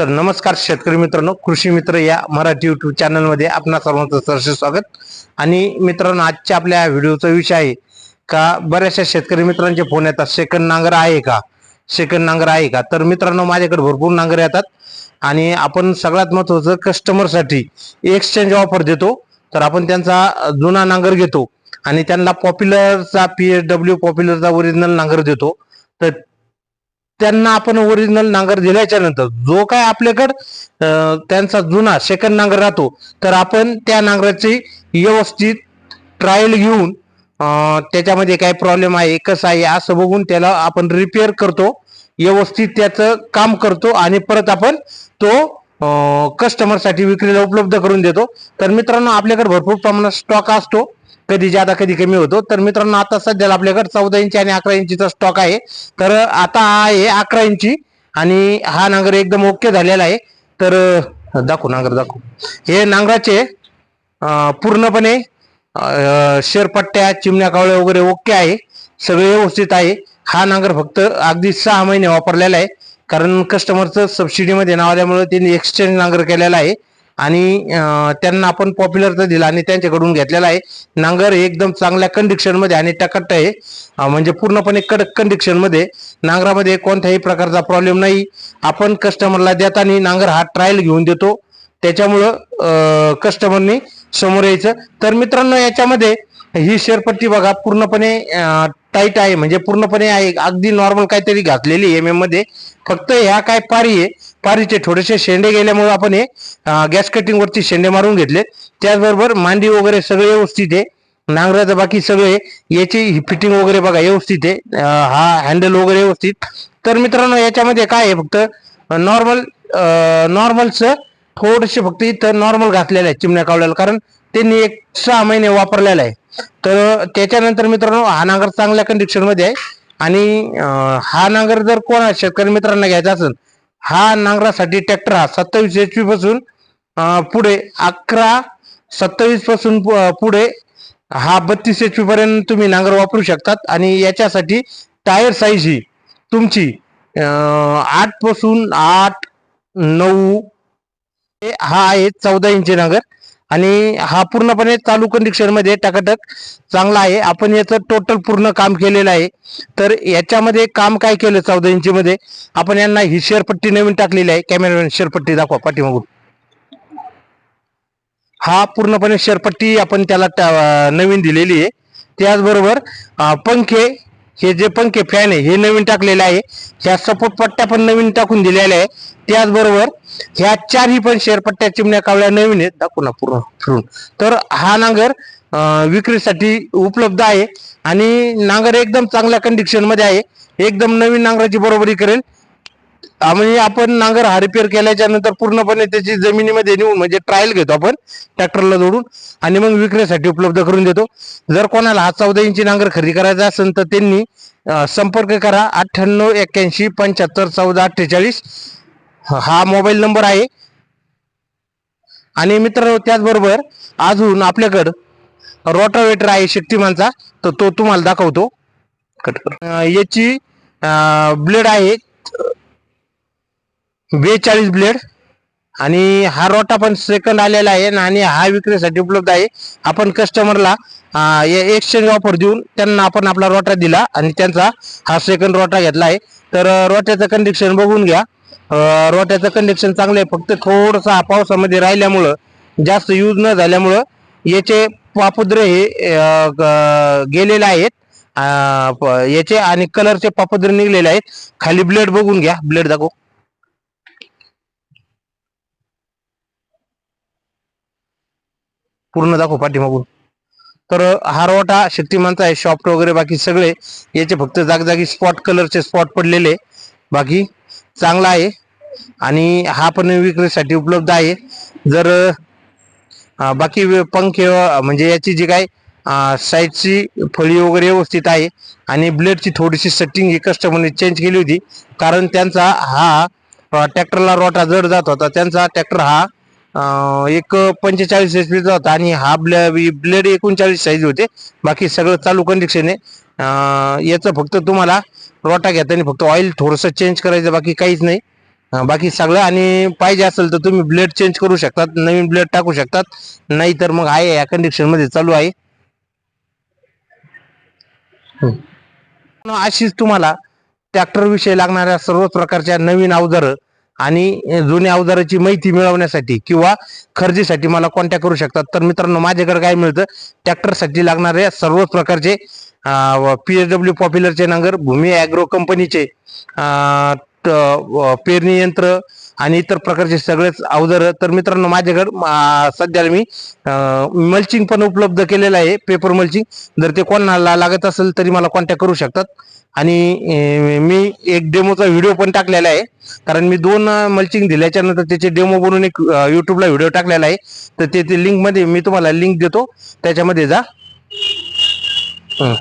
तर नमस्कार शेतकरी मित्रांनो कृषी मित्र या मराठी युट्यूब चॅनलमध्ये आपणा सर्वांचं सहर्ष स्वागत. आणि मित्रांनो आजच्या आपल्या व्हिडिओचा विषय आहे का बऱ्याचशा शेतकरी मित्रांचे फोन येतात सेकंड नांगर आहे का? सेकंड नांगर आहे का? तर मित्रांनो माझ्याकडे भरपूर नांगर येतात. आणि आपण सगळ्यात महत्वाचं कस्टमरसाठी एक्सचेंज ऑफर देतो. तर आपण त्यांचा जुना नांगर घेतो. आणि त्यांना पॉप्युलरचा पी एच डब्ल्यू पॉप्युलरचा ओरिजिनल नांगर देतो. तर त्यांना आपण ओरिजिनल नांगर दिल्याच्या नंतर जो काय आपल्याकडं त्यांचा जुना सेकंड नांगर राहतो तर आपण त्या नांगराची व्यवस्थित ट्रायल घेऊन त्याच्यामध्ये काय प्रॉब्लेम आहे कसं आहे असं बघून त्याला आपण रिपेअर करतो व्यवस्थित त्याचं काम करतो आणि परत आपण तो कस्टमरसाठी विक्रीला उपलब्ध करून देतो. तर मित्रांनो आपल्याकडे भरपूर प्रमाणात स्टॉक असतो. कधी ज्यादा कधी कमी होतो. तर मित्रांनो आता सध्याला आपल्याकडे चौदा इंची आणि अकरा इंचीचा स्टॉक आहे. तर आता हा आहे अकरा इंची आणि हा नांगर एकदम ओके झालेला आहे. तर दाखवू नांगर दाखवू. हे नांगराचे पूर्णपणे शेरपट्ट्या चिमण्या कावळे वगैरे ओके आहे. सगळे व्यवस्थित आहे. हा नांगर फक्त अगदी सहा महिने वापरलेला आहे. कारण कस्टमरचं सबसिडीमध्ये नाव आल्यामुळे त्यांनी एक्सचेंज नांगर केलेला आहे. आणि त्यांना आपण पॉप्युलरचा दिला आणि त्यांच्याकडून घेतलेला आहे. नांगर एकदम चांगल्या कंडिक्शनमध्ये आणि टकट आहे. म्हणजे पूर्णपणे कडक कंडिक्शनमध्ये नांगरामध्ये कोणत्याही प्रकारचा प्रॉब्लेम नाही. आपण कस्टमरला देताना नांगर हा ट्रायल घेऊन देतो. त्याच्यामुळं कस्टमरनी समोर यायचं. तर मित्रांनो याच्यामध्ये ही शेरपट्टी बघा पूर्णपणे टाईट आहे. म्हणजे पूर्णपणे आहे. अगदी नॉर्मल काहीतरी घातलेली एम एममध्ये. फक्त ह्या काय पारी आहे पारीचे थोडेसे शेंडे गेल्यामुळे आपण हे गॅस कटिंग वरती शेंडे मारून घेतले त्याचबरोबर मांडी वगैरे सगळे व्यवस्थित आहे. नांगराचं बाकी सगळे याची फिटिंग वगैरे बघा व्यवस्थित आहे. हा हँडल वगैरे व्यवस्थित. तर मित्रांनो याच्यामध्ये काय आहे फक्त नॉर्मल नॉर्मलचं थोडेसे फक्त इथं नॉर्मल घातलेलं आहे चिमण्या कावल्याला कारण त्यांनी एक सहा महिने वापरलेला आहे. तर त्याच्यानंतर मित्रांनो हा नांगर चांगल्या कंडिक्शनमध्ये आहे. आणि हा नांगर जर कोणा शेतकरी मित्रांना घ्यायचा असेल हा नांगरासाठी ट्रॅक्टर हा सत्तावीस एच पी पासून पुढे अकरा सत्तावीसपासून पु- पुढे हा बत्तीस एच पी पर्यंत तुम्ही नांगर वापरू शकतात. आणि याच्यासाठी टायर साईज ही तुमची आठपासून आठ नऊ हा आहे चौदा इंची नांगर. आणि हा पूर्णपणे चालू कंडिक्शनमध्ये टकाटक चांगला आहे. आपण याचं टोटल पूर्ण काम केलेलं आहे. तर याच्यामध्ये काम काय केलं चौदा इंचीमध्ये? आपण यांना ही शेरपट्टी नवीन टाकलेली आहे. कॅमेरामॅन शेरपट्टी दाखवा पाठीमागून. हा पूर्णपणे शेरपट्टी आपण त्याला नवीन दिलेली आहे. त्याचबरोबर पंखे हे जे पंखे फॅन आहे हे नवीन टाकलेले आहे. ह्या सपोर्ट पट्ट्या पण नवीन टाकून दिलेल्या आहे. त्याचबरोबर ह्या चारही पण शेरपट्ट्या चिमण्या कावळ्या नवीन आहेत. दाखवू ना पूर्ण फिरून. तर हा नांगर विक्रीसाठी उपलब्ध आहे. आणि नांगर एकदम चांगल्या कंडिक्शनमध्ये आहे. एकदम नवीन नांगराची बरोबरी करेल. आम्ही म्हणजे आपण नांगर हा रिपेअर केल्याच्यानंतर पूर्णपणे त्याची जमिनीमध्ये नेऊन म्हणजे ट्रायल घेतो आपण ट्रॅक्टरला जोडून आणि मग विक्रीसाठी उपलब्ध करून देतो. जर कोणाला हा चौदा इंची नांगर खरेदी करायचा असेल तर त्यांनी संपर्क करा अठ्ठ्याण्णव एक्क्याऐंशी पंच्याहत्तर चौदा अठ्ठेचाळीस. हा मोबाईल नंबर आहे. आणि मित्र त्याचबरोबर अजून आपल्याकडं रोटावेटर आहे शक्तिमानचा तर तो तुम्हाला दाखवतो. कट याची ब्लेड आहे बेचाळीस ब्लेड. आणि हा रोटा पण सेकंड आलेला आहे आणि हा विक्रीसाठी उपलब्ध आहे. आपण कस्टमरला एक्सचेंज ऑफर देऊन त्यांना आपण आपला रोटा दिला आणि त्यांचा हा सेकंड रोटा घेतला आहे. तर रोट्याचं कंडिशन बघून घ्या. रोट्याचं कंडिशन चांगलं आहे. फक्त थोडंसं हा पावसामध्ये राहिल्यामुळं जास्त यूज न झाल्यामुळं याचे पापुद्रे हे गेलेले आहेत. याचे आणि कलरचे पापुद्रे निघलेले आहेत. खाली ब्लेड बघून घ्या. ब्लेड दाखव. पूर्ण दाखव पाठीमागून. तर हा शक्तिमानचा आहे शॉफ्ट वगैरे बाकी सगळे याचे फक्त जागजागी स्पॉट कलरचे स्पॉट पडलेले बाकी चांगला आहे. आणि हा पण विक्रीसाठी उपलब्ध आहे. जर बाकी पंखे म्हणजे याची जी काय साईडची फळी वगैरे व्यवस्थित आहे आणि ब्लेडची थोडीशी सेटिंग ही कस्टमरने चेंज केली होती. कारण त्यांचा हा ट्रॅक्टरला रोटा जड जात होता. त्यांचा ट्रॅक्टर हा एक पंचेचाळीस एच पीचा होता आणि हा ब्ले ब्लेड एकोणचाळीस साईज होते. बाकी सगळं चालू कंडिशन आहे. याचं फक्त तुम्हाला रोटा घेताना फक्त ऑइल थोडंसं चेंज करायचं बाकी काहीच नाही. बाकी सगळं आणि पाहिजे असेल तर तुम्ही ब्लेड चेंज करू शकतात नवीन ब्लेड टाकू शकतात. नाही तर मग आहे या कंडिक्शनमध्ये चालू आहे. अशीच तुम्हाला ट्रॅक्टरविषयी लागणाऱ्या सर्व प्रकारच्या नवीन अवजारं आणि जुन्या अवजाराची माहिती मिळवण्यासाठी किंवा खरेदीसाठी मला कॉन्टॅक्ट करू शकतात. तर मित्रांनो माझ्याकडे काय मिळतं? ट्रॅक्टरसाठी लागणाऱ्या सर्वच प्रकारचे पी एच डब्ल्यू पॉप्युलरचे नांगर भूमी ॲग्रो कंपनीचे पेरणी यंत्र आणि इतर प्रकारचे सगळेच अवजार. तर मित्रांनो माझ्याकडे सध्याला मी मल्चिंग पण उपलब्ध केलेलं आहे पेपर मल्चिंग जर ते कोणाला लागत असेल तरी मला कॉन्टॅक्ट करू शकतात. आणि मी एक डेमोचा व्हिडिओ पण टाकलेला आहे. कारण मी दोन मल्चिंग दिल्याच्या नंतर त्याचे डेमो बनवून एक युट्यूबला व्हिडिओ टाकलेला आहे. तर ते ते लिंकमध्ये मी तुम्हाला लिंक देतो. त्याच्यामध्ये जा. हं.